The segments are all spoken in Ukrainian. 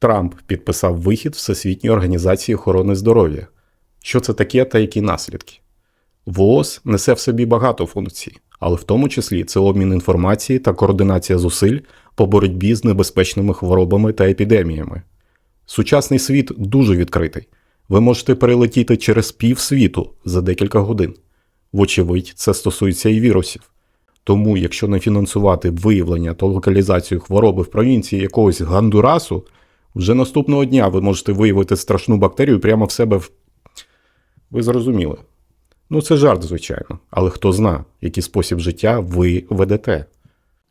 Трамп підписав вихід Всесвітньої організації охорони здоров'я. Що це таке та які наслідки? ВООЗ несе в собі багато функцій, але в тому числі це обмін інформації та координація зусиль по боротьбі з небезпечними хворобами та епідеміями. Сучасний світ дуже відкритий. Ви можете перелетіти через пів світу за декілька годин. Вочевидь, це стосується і вірусів. Тому, якщо не фінансувати виявлення та локалізацію хвороби в провінції якогось Гандурасу, вже наступного дня ви можете виявити страшну бактерію прямо в себе в. Ви зрозуміли. Ну, це жарт, звичайно, але хто зна, який спосіб життя ви ведете.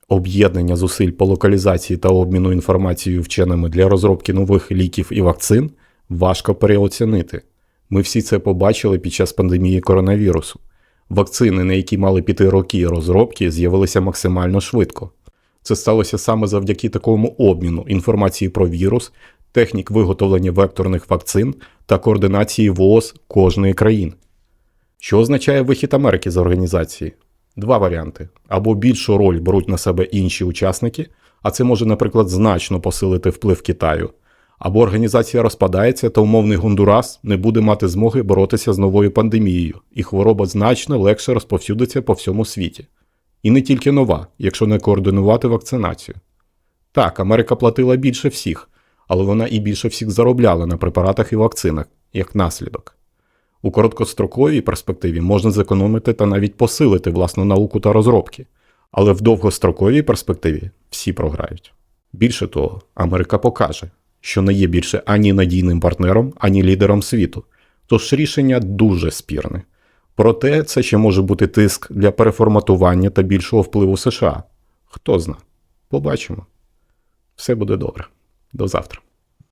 Об'єднання зусиль по локалізації та обміну інформацією вченими для розробки нових ліків і вакцин важко переоцінити. Ми всі це побачили під час пандемії коронавірусу. Вакцини, на які мали піти роки розробки, з'явилися максимально швидко. Це сталося саме завдяки такому обміну інформації про вірус, технік виготовлення векторних вакцин та координації ВООЗ кожної країни. Що означає вихід Америки з організації? Два варіанти: або більшу роль беруть на себе інші учасники, а це може, наприклад, значно посилити вплив Китаю, або організація розпадається та умовний Гондурас не буде мати змоги боротися з новою пандемією, і хвороба значно легше розповсюдиться по всьому світі. І не тільки нова, якщо не координувати вакцинацію. Так, Америка платила більше всіх, але вона і більше всіх заробляла на препаратах і вакцинах, як наслідок. У короткостроковій перспективі можна зекономити та навіть посилити власну науку та розробки, але в довгостроковій перспективі всі програють. Більше того, Америка покаже, що не є більше ані надійним партнером, ані лідером світу, тож рішення дуже спірне. Проте це ще може бути тиск для переформатування та більшого впливу США. Хто зна? Побачимо. Все буде добре. До завтра.